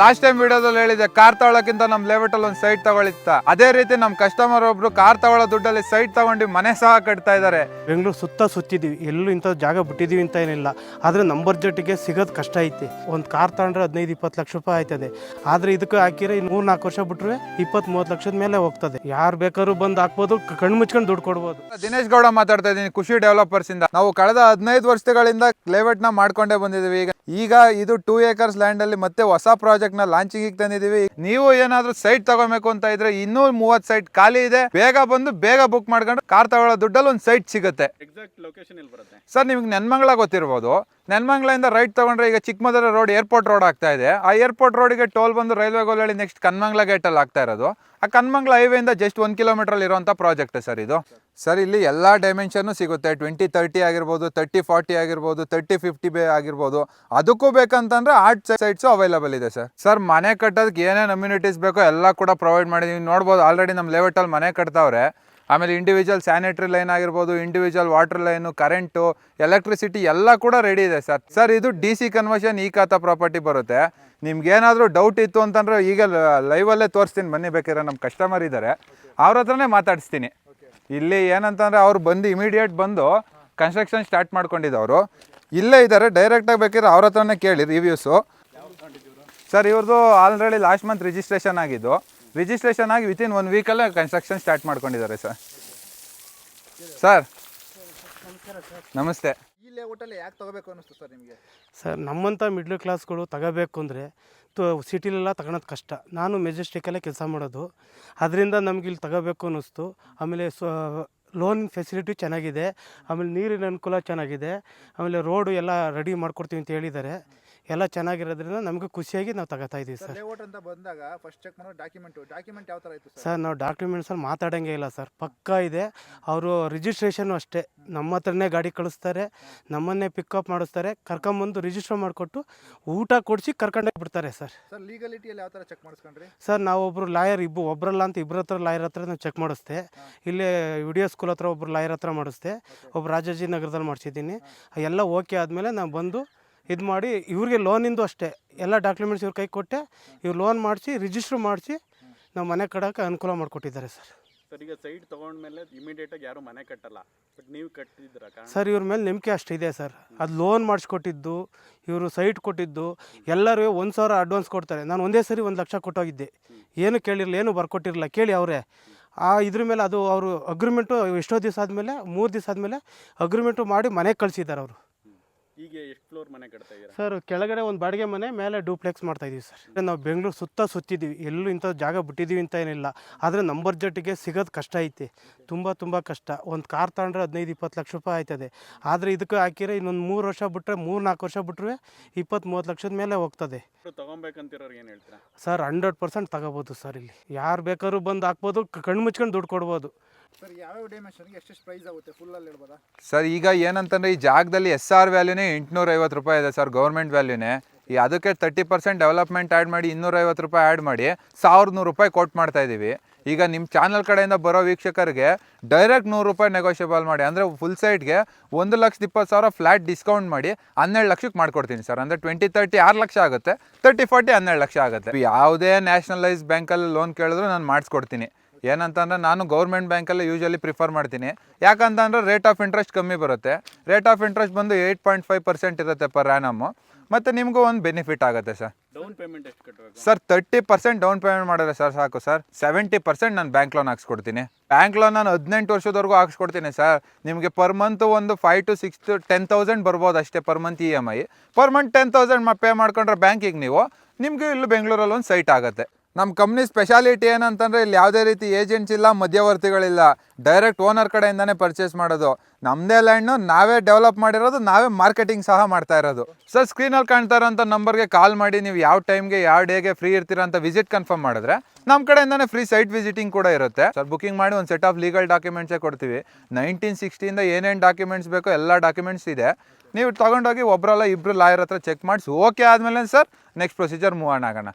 Last time ವಿಡಿಯೋದಲ್ಲಿ ಹೇಳಿದೆ car ತಗೊಳ್ಳೋಕ್ಕಿಂತ ನಮ್ಮ ಲೇಔಟಲ್ಲಿ ಅಲ್ಲಿ ಒಂದು ಸೈಟ್ ತಗೊಳಿತ್ತ ಅದೇ ರೀತಿ ನಮ್ಮ ಕಸ್ಟಮರ್ ಒಬ್ರು ಕಾರ್ ತಗೊಳ್ಳೋ ದುಡ್ಡಲ್ಲಿ ಸೈಟ್ ತಗೊಂಡು ಮನೆ ಸಹ ಕಟ್ತಾ ಇದ್ದಾರೆ ಬೆಂಗಳೂರು ಸುತ್ತ ಸುತ್ತಿದ್ದೀವಿ ಎಲ್ಲೂ ಇಂಥ ಜಾಗ ಬಿಟ್ಟಿದ್ದೀವಿ ಅಂತ ಏನಿಲ್ಲ. ಆದರೆ ನಮ್ಮ ಬಜೆಟ್ಗೆ ಸಿಗೋದು ಕಷ್ಟ ಐತಿ. ಒಂದು ಕಾರ್ ತಗೊಂಡ್ರೆ ಹದಿನೈದು ಇಪ್ಪತ್ತು ಲಕ್ಷ ರೂಪಾಯಿ ಆಯ್ತದೆ. ಆದರೆ ಇದಕ್ಕೆ ಹಾಕಿದ್ರೆ ಮೂರು ನಾಲ್ಕು ವರ್ಷ ಬಿಟ್ಟರೆ ಇಪ್ಪತ್ತು ಮೂವತ್ತು ಲಕ್ಷದ ಮೇಲೆ ಹೋಗ್ತದೆ. ಯಾರು ಬೇಕಾದ್ರೂ ಬಂದು ಹಾಕ್ಬೋದು ಕಣ್ಣು ಮುಚ್ಕೊಂಡು ದುಡ್ಡು ಕೊಡ್ಬೋದು. ದಿನೇಶ್ ಗೌಡ ಮಾತಾಡ್ತಾ ಇದ್ದೀನಿ ಖುಷಿ ಡೆವಲಪರ್ಸ್ ಇಂದ. ನಾವು ಕಳೆದ ಹದಿನೈದು ವರ್ಷಗಳಿಂದ ಲೇಔಟ್ನ ಮಾಡ್ಕೊಂಡೇ ಬಂದಿದ್ದೀವಿ. ಈಗ ಈಗ ಇದು ಟೂ ಏಕರ್ಸ್ ಲ್ಯಾಂಡ್ ಅಲ್ಲಿ ಮತ್ತೆ ಹೊಸ ಪ್ರಾಜೆಕ್ಟ್ ನ ಲಾಂಚಿಂಗ್ ತಂದಿದ್ದೀವಿ. ನೀವು ಏನಾದ್ರೂ ಸೈಟ್ ತಗೋಬೇಕು ಅಂತ ಇದ್ರೆ ಇನ್ನೂ ಮೂವತ್ ಸೈಟ್ ಖಾಲಿ ಇದೆ. ಬೇಗ ಬಂದು ಬೇಗ ಬುಕ್ ಮಾಡ್ಕೊಂಡು ಕಾರ್ ತಗೊಳ್ಳೋ ದುಡ್ಡಲ್ಲಿ ಒಂದು ಸೈಟ್ ಸಿಗುತ್ತೆ. ಎಕ್ಸಾಕ್ಟ್ ಲೊಕೇಶನ್ ಎಲ್ಲಿ ಬರುತ್ತೆ. ಸರ್ ನಿಮ್ಗೆ ನೆನ್ಮಂಗ್ಳ ಗೊತ್ತಿರ್ಬೋದು. ನೆನ್ಮಂಗ್ಲಿಂದ ರೈಟ್ ತಗೊಂಡ್ರೆ ಈಗ ಚಿಕ್ಕಮದರ ರೋಡ್ ಏರ್ಪೋರ್ಟ್ ರೋಡ್ ಆಗ್ತಾ ಇದೆ. ಆ ಏರ್ಪೋರ್ಟ್ ರೋಡಿಗೆ ಟೋಲ್ ಬಂದು ರೈಲ್ವೆ ಗೋಲಹಳ್ಳಿ ನೆಕ್ಸ್ಟ್ ಕನ್ಮಂಗ್ಲ ಗೇಟಲ್ಲಿ ಆಗ್ತಾ ಇರೋದು. ಆ ಕನ್ಮಂಗ್ಲ ಹೈವೇಯಿಂದ ಜಸ್ಟ್ ಒಂದು ಕಿಲೋಮೀಟ್ರಲ್ಲಿ ಇರುವಂಥ ಪ್ರಾಜೆಕ್ಟ್ ಸರ್ ಇದು. ಸರ್ ಇಲ್ಲಿ ಎಲ್ಲ ಡೈಮೆನ್ಷನ್ನು ಸಿಗುತ್ತೆ. ಟ್ವೆಂಟಿ ತರ್ಟಿ ಆಗಿರ್ಬೋದು ತರ್ಟಿ ಫಾರ್ಟಿ ಆಗಿರ್ಬೋದು ತರ್ಟಿ ಫಿಫ್ಟಿ ಬೇ ಆಗಿರ್ಬೋದು. ಅದಕ್ಕೂ ಬೇಕಂತಂದ್ರೆ ಆರ್ಟ್ ಸೈಟ್ಸು ಅವೈಲಬಲ್ ಇದೆ ಸರ್. ಸರ್ ಮನೆ ಕಟ್ಟೋದಕ್ಕೆ ಏನೇನು ಅಮ್ಯುನಿಟೀಸ್ ಬೇಕೋ ಎಲ್ಲ ಕೂಡ ಪ್ರೊವೈಡ್ ಮಾಡಿದೀವಿ. ನೋಡ್ಬೋದು ಆಲ್ರೆಡಿ ನಮ್ಮ ಲೆವೆಟಲ್ಲಿ ಮನೆ ಕಟ್ತಾವ್ರೆ. ಆಮೇಲೆ ಇಂಡಿವಿಜುವಲ್ ಸ್ಯಾನಿಟರಿ ಲೈನ್ ಆಗಿರ್ಬೋದು individual water line current electricity ಎಲ್ಲ ಕೂಡ ರೆಡಿ ಇದೆ ಸರ್. ಸರ್ ಇದು ಡಿ ಸಿ ಕನ್ವರ್ಷನ್ ಈ ಖಾತಾ ಪ್ರಾಪರ್ಟಿ ಬರುತ್ತೆ. ನಿಮ್ಗೇನಾದರೂ ಡೌಟ್ ಇತ್ತು ಅಂತಂದ್ರೆ ಈಗ ಲೈವಲ್ಲೇ ತೋರಿಸ್ತೀನಿ. ಬನ್ನಿ ಬೇಕಿದ್ರೆ ನಮ್ಮ ಕಸ್ಟಮರ್ ಇದ್ದಾರೆ ಅವ್ರ ಹತ್ರನೇ ಮಾತಾಡಿಸ್ತೀನಿ. ಇಲ್ಲಿ ಏನಂತಂದ್ರೆ ಅವ್ರು ಬಂದು ಇಮಿಡಿಯೇಟ್ ಬಂದು ಕನ್ಸ್ಟ್ರಕ್ಷನ್ ಸ್ಟಾರ್ಟ್ ಮಾಡ್ಕೊಂಡಿದ್ದವರು ಇಲ್ಲೇ ಇದ್ದಾರೆ ಡೈರೆಕ್ಟಾಗಿ ಬೇಕಿದ್ರೆ ಅವ್ರ ಹತ್ರನೇ ಕೇಳಿ ರಿವ್ಯೂಸು ಸರ್ ಇವ್ರದ್ದು ಆಲ್ರೆಡಿ ಲಾಸ್ಟ್ ಮಂತ್ ರಿಜಿಸ್ಟ್ರೇಷನ್ ಆಗಿದ್ದು. ರಿಜಿಸ್ಟ್ರೇಷನ್ ಆಗಿ ವಿತಿನ್ ಒನ್ ವೀಕಲ್ಲೇ ಕನ್ಸ್ಟ್ರಕ್ಷನ್ ಸ್ಟಾರ್ಟ್ ಮಾಡ್ಕೊಂಡಿದ್ದಾರೆ ಸರ್ ಸರ್ ನಮಸ್ತೆ. ಈ ಲೇಔಟಲ್ಲಿ ಯಾಕೆ ತಗೋಬೇಕು ಅನ್ನಿಸ್ತು ಸರ್ ನಿಮಗೆ? ಸರ್ ನಮ್ಮಂಥ ಮಿಡ್ಲ್ ಕ್ಲಾಸ್ಗಳು ತಗೋಬೇಕು ಅಂದರೆ ತು ಸಿಟಿಲೆಲ್ಲ ತಗೊಳೋದು ಕಷ್ಟ. ನಾನು ಮೆಜೆಸ್ಟಿಕಲ್ಲೇ ಕೆಲಸ ಮಾಡೋದು. ಅದರಿಂದ ನಮಗೆ ಇಲ್ಲಿ ತಗೋಬೇಕು ಅನ್ನಿಸ್ತು. ಆಮೇಲೆ ಸೊ ಲೋನ್ ಫೆಸಿಲಿಟಿ ಚೆನ್ನಾಗಿದೆ. ಆಮೇಲೆ ನೀರಿನ ಅನುಕೂಲ ಚೆನ್ನಾಗಿದೆ. ಆಮೇಲೆ ರೋಡು ಎಲ್ಲ ರೆಡಿ ಮಾಡ್ಕೊಡ್ತೀವಿ ಅಂತ ಹೇಳಿದ್ದಾರೆ. ಎಲ್ಲ ಚೆನ್ನಾಗಿರೋದ್ರಿಂದ ನಮಗೆ ಖುಷಿಯಾಗಿ ನಾವು ತಗೋತಾ ಇದ್ದೀವಿ ಸರ್ ಲೇಔಟ್ ಅಂತ ಬಂದಾಗ ಫಸ್ಟ್ ಚೆಕ್ ಮಾಡೋ ಡಾಕ್ಯುಮೆಂಟು ಡಾಕ್ಯುಮೆಂಟ್ ಯಾವ ಥರ ಇತ್ತು ಸರ್? ನಾವು ಡಾಕ್ಯುಮೆಂಟ್ಸಲ್ಲಿ ಮಾತಾಡೋಂಗೆ ಇಲ್ಲ ಸರ್. ಪಕ್ಕಾ ಇದೆ. ಅವರು ರಿಜಿಸ್ಟ್ರೇಷನು ಅಷ್ಟೇ. ನಮ್ಮ ಹತ್ರನೇ ಗಾಡಿ ಕಳಿಸ್ತಾರೆ. ನಮ್ಮನ್ನೇ ಪಿಕಪ್ ಮಾಡಿಸ್ತಾರೆ. ಕರ್ಕೊಂಬಂದು ರಿಜಿಸ್ಟರ್ ಮಾಡಿಕೊಟ್ಟು ಊಟ ಕೊಡಿಸಿ ಕರ್ಕೊಂಡೋಗಿ ಬಿಡ್ತಾರೆ ಸರ್. ಸರ್ ಲೀಗಲಿಟಿಯಲ್ಲಿ ಯಾವ ಥರ ಚೆಕ್ ಮಾಡಿಸ್ಕೊಂಡ್ರಿ? ಸರ್ ನಾವೊಬ್ಬರು ಲಾಯರ್ ಇಬ್ಬರು ಒಬ್ಬರಲ್ಲ ಅಂತ ಇಬ್ಬರ ಹತ್ರ ಲಾಯರ್ ಹತ್ರ ನಾವು ಚೆಕ್ ಮಾಡಿಸ್ದೆ. ಇಲ್ಲೇ ವಿಡಿಯೋ ಸ್ಕೂಲ್ ಹತ್ರ ಒಬ್ಬರು ಲಾಯರ್ ಹತ್ರ ಮಾಡಿಸ್ದೆ. ಒಬ್ರು ರಾಜಾಜಿ ನಗರದಲ್ಲಿ ಮಾಡಿಸಿದ್ದೀನಿ. ಎಲ್ಲ ಓಕೆ ಆದಮೇಲೆ ನಾವು ಬಂದು ಇದು ಮಾಡಿ ಇವ್ರಿಗೆ ಲೋನಿಂದು ಅಷ್ಟೇ. ಎಲ್ಲ ಡಾಕ್ಯುಮೆಂಟ್ಸ್ ಇವ್ರ ಕೈ ಕೊಟ್ಟೆ. ಇವ್ರು ಲೋನ್ ಮಾಡಿಸಿ ರಿಜಿಸ್ಟ್ರ್ ಮಾಡಿಸಿ ನಾವು ಮನೆ ಕಟ್ಟೋಕ್ಕೆ ಅನುಕೂಲ ಮಾಡಿಕೊಟ್ಟಿದ್ದಾರೆ ಸರ್. ಸರ್ ಈಗ ಸೈಟ್ ತೊಗೊಂಡ್ಮೇಲೆ ಇಮಿಡಿಯೇಟಾಗಿ ಯಾರು ಮನೆ ಕಟ್ಟಲ್ಲ. ಬಟ್ ನೀವು ಕಟ್ಟಿದ್ರ ಸರ್ ಇವ್ರ ಮೇಲೆ ನಂಬಿಕೆ ಅಷ್ಟಿದೆ ಸರ್. ಅದು ಲೋನ್ ಮಾಡಿಸ್ಕೊಟ್ಟಿದ್ದು ಇವರು ಸೈಟ್ ಕೊಟ್ಟಿದ್ದು ಎಲ್ಲರೂ ಒಂದು ಸಾವಿರ ಅಡ್ವಾನ್ಸ್ ಕೊಡ್ತಾರೆ. ನಾನು ಒಂದೇ ಸರಿ ಒಂದು ಲಕ್ಷ ಕೊಟ್ಟೋಗಿದ್ದೆ. ಏನು ಕೇಳಿರಲಿಲ್ಲ ಏನು ಬರ್ಕೊಟ್ಟಿರಲಿಲ್ಲ. ಕೇಳಿ ಅವರೇ. ಆ ಇದ್ರ ಮೇಲೆ ಅದು ಅವರು ಅಗ್ರಿಮೆಂಟು ಎಷ್ಟೋ ದಿವಸ ಆದಮೇಲೆ ಮೂರು ದಿವಸ ಆದಮೇಲೆ ಅಗ್ರಿಮೆಂಟು ಮಾಡಿ ಮನೆಗೆ ಕಳಿಸಿದ್ದಾರೆ ಅವರು. ಈಗ ಎಷ್ಟು ಫ್ಲೋರ್ ಮನೆ ಕಟ್ತಾ ಇದ್ದೀರಾ? ಸರ್ ಕೆಳಗಡೆ ಒಂದು ಬಾಡಿಗೆ ಮನೆ ಮೇಲೆ ಡೂಪ್ಲೆಕ್ಸ್ ಮಾಡ್ತಾ ಇದೀವಿ ಸರ್ ನಾವು ಬೆಂಗಳೂರು ಸುತ್ತ ಸುತ್ತಿದ್ದೀವಿ. ಎಲ್ಲೂ ಇಂಥ ಜಾಗ ಬಿಟ್ಟಿದ್ದೀವಿ ಅಂತ ಏನಿಲ್ಲ. ಆದರೆ ನಂಬರ್ ಜಟ್ಟಿಗೆ ಸಿಗೋದು ಕಷ್ಟ ಐತಿ. ತುಂಬ ತುಂಬ ಕಷ್ಟ. ಒಂದು ಕಾರ್ ತಗೊಂಡ್ರೆ ಹದಿನೈದು ಇಪ್ಪತ್ತು ಲಕ್ಷ ರೂಪಾಯಿ ಆಯ್ತದೆ. ಆದರೆ ಇದಕ್ಕೆ ಹಾಕಿದ್ರೆ ಇನ್ನೊಂದು ಮೂರು ವರ್ಷ ಬಿಟ್ಟರೆ ಮೂರು ನಾಲ್ಕು ವರ್ಷ ಬಿಟ್ಟರೆ ಇಪ್ಪತ್ತು ಮೂವತ್ತು ಲಕ್ಷದ ಮೇಲೆ ಹೋಗ್ತದೆ. ತಗೊಬೇಕಂತಿರೋರು ಏನು ಹೇಳ್ತೀರಾ? ಸರ್ ಹಂಡ್ರೆಡ್ ಪರ್ಸೆಂಟ್ ತಗೋಬೋದು ಸರ್ ಇಲ್ಲಿ. ಯಾರು ಬೇಕಾದ್ರೂ ಬಂದು ಹಾಕ್ಬೋದು ಕಣ್ಣು ಮುಚ್ಕೊಂಡು ದುಡ್ಡು ಕೊಡ್ಬೋದು. ಸರ್ ಈಗ ಏನಂತಂದ್ರೆ ಈ ಜಾಗದಲ್ಲಿ ಎಸ್ ಆರ್ ವ್ಯಾಲ್ಯೂನೇ ಎಂಟುನೂರ ಐವತ್ತು ರೂಪಾಯಿ ಇದೆ ಸರ್ ಗೌರ್ಮೆಂಟ್ ವ್ಯಾಲ್ಯೂನೇ ಈ ಅದಕ್ಕೆ ತರ್ಟಿ ಪರ್ಸೆಂಟ್ ಡೆವಲಪ್ಮೆಂಟ್ ಆ್ಯಡ್ ಮಾಡಿ ಇನ್ನೂರೈವತ್ತು ರೂಪಾಯಿ ಆ್ಯಡ್ ಮಾಡಿ ಸಾವಿರದ ನೂರು ರೂಪಾಯಿ ಕೊಟ್ಟು ಮಾಡ್ತಾ ಇದ್ದೀವಿ ಈಗ ನಿಮ್ಮ ಚಾನಲ್ ಕಡೆಯಿಂದ ಬರೋ ವೀಕ್ಷಕರಿಗೆ ಡೈರೆಕ್ಟ್ ನೂರು ರೂಪಾಯಿ ನೆಗೋಷಿಯಬಲ್ ಮಾಡಿ, ಅಂದರೆ ಫುಲ್ ಸೈಟ್ಗೆ ಒಂದು ಲಕ್ಷದ ಇಪ್ಪತ್ತು ಸಾವಿರ ಫ್ಲ್ಯಾಟ್ ಡಿಸ್ಕೌಂಟ್ ಮಾಡಿ ಹನ್ನೆರಡು ಲಕ್ಷಕ್ಕೆ ಮಾಡ್ಕೊಡ್ತೀನಿ ಸರ್. ಅಂದರೆ ಟ್ವೆಂಟಿ ತರ್ಟಿ ಆರು ಲಕ್ಷ ಆಗುತ್ತೆ ತರ್ಟಿ ಫಾರ್ಟಿ ಹನ್ನೆರಡು ಲಕ್ಷ ಆಗುತ್ತೆ. ಯಾವುದೇ ನ್ಯಾಷನಲೈಸ್ ಬ್ಯಾಂಕಲ್ಲಿ ಲೋನ್ ಕೇಳಿದ್ರು ನಾನು ಮಾಡಿಸ್ಕೊಡ್ತೀನಿ. ಏನಂತಂದ್ರೆ ನಾನು ಗೌರ್ಮೆಂಟ್ ಬ್ಯಾಂಕಲ್ಲೇ ಯೂಶಲಿ ಪ್ರಿಫರ್ ಮಾಡ್ತೀನಿ. ಯಾಕಂತಂದ್ರೆ ರೇಟ್ ಆಫ್ ಇಂಟ್ರೆಸ್ಟ್ ಕಮ್ಮಿ ಬರುತ್ತೆ. ರೇಟ್ ಆಫ್ ಇಂಟ್ರೆಸ್ಟ್ ಬಂದು ಏಯ್ಟ್ ಪಾಯಿಂಟ್ ಫೈವ್ ಪರ್ಸೆಂಟ್ ಇರುತ್ತೆ ಪರ್ ಆ್ಯನಮ್ಮು ಮತ್ತು ನಿಮಗೂ ಒಂದು ಬೆನಿಫಿಟ್ ಆಗುತ್ತೆ ಸರ್ ಡೌನ್ ಪೇಮೆಂಟ್ ಎಷ್ಟು ಕಟ್ಟಬೇಕು sir thirty percent down payment ಮಾಡಿದ್ರೆ ಸರ್ ಸಾಕು ಸರ್ ಸೆವೆಂಟಿ ಪರ್ಸೆಂಟ್ ನಾನು ಬ್ಯಾಂಕ್ ಲೋನ್ ಹಾಕ್ಸ್ಕೊಡ್ತೀನಿ. ಬ್ಯಾಂಕ್ ಲೋನ್ ನಾನು ಹದಿನೆಂಟು ವರ್ಷದವರೆಗೂ ಹಾಕ್ಸ್ಕೊಡ್ತೀನಿ ಸರ್ ನಿಮಗೆ ಪರ್ ಮಂತ್ ಒಂದು five to six to ten thousand ಬರ್ಬೋದು ಅಷ್ಟೇ per month E M I per month ten thousand pay ಮಾಡ್ಕೊಂಡ್ರೆ ಬ್ಯಾಂಕಿಗೆ ನೀವು ನಿಮಗೆ ಇಲ್ಲಿ ಬೆಂಗಳೂರಲ್ಲಿ ಒಂದು ಸೈಟ್ ಆಗುತ್ತೆ. ನಮ್ಮ ಕಂಪ್ನಿ ಸ್ಪೆಷಾಲಿಟಿ ಏನಂತಂದರೆ ಇಲ್ಲಿ ಯಾವುದೇ ರೀತಿ ಏಜೆಂಟ್ಸ್ ಇಲ್ಲ, ಮಧ್ಯವರ್ತಿಗಳಿಲ್ಲ. ಡೈರೆಕ್ಟ್ ಓನರ್ ಕಡೆಯಿಂದನೇ ಪರ್ಚೇಸ್ ಮಾಡೋದು. ನಮ್ಮದೇ ಲ್ಯಾಂಡ್ನು ನಾವೇ ಡೆವಲಪ್ ಮಾಡಿರೋದು, ನಾವೇ ಮಾರ್ಕೆಟಿಂಗ್ ಸಹ ಮಾಡ್ತಾ ಇರೋದು. ಸರ್ ಸ್ಕ್ರೀನಲ್ಲಿ ಕಾಣ್ತಾ ಇರೋಂಥ ನಂಬರ್ಗೆ ಕಾಲ್ ಮಾಡಿ, ನೀವು ಯಾವ ಟೈಮ್ಗೆ ಯಾವ ಡೇಗೆ ಫ್ರೀ ಇರ್ತೀರಾ ಅಂತ ವಿಸಿಟ್ ಕನ್ಫರ್ಮ್ ಮಾಡಿದ್ರೆ ನಮ್ಮ ಕಡೆಯಿಂದನೇ ಫ್ರೀ ಸೈಟ್ ವಿಸಿಟಿಂಗ್ ಕೂಡ ಇರುತ್ತೆ. ಸರ್ ಬುಕಿಂಗ್ ಮಾಡಿ ಒಂದು ಸೆಟ್ ಆಫ್ ಲೀಗಲ್ ಡಾಕ್ಯುಮೆಂಟ್ಸೇ ಕೊಡ್ತೀವಿ. ನೈನ್ಟೀನ್ ಸಿಕ್ಸ್ಟಿಯಿಂದ ಏನೇನು ಡಾಕ್ಯುಮೆಂಟ್ಸ್ ಬೇಕೋ ಎಲ್ಲ ಡಾಕ್ಯುಮೆಂಟ್ಸ್ ಇದೆ. ನೀವು ತೊಗೊಂಡೋಗಿ ಒಬ್ಬರಲ್ಲ ಇಬ್ಬರು ಲಾಯರ್ ಹತ್ರ ಚೆಕ್ ಮಾಡಿಸಿ ಓಕೆ ಆದಮೇಲೆ sir next procedure move on ಆಗೋಣ.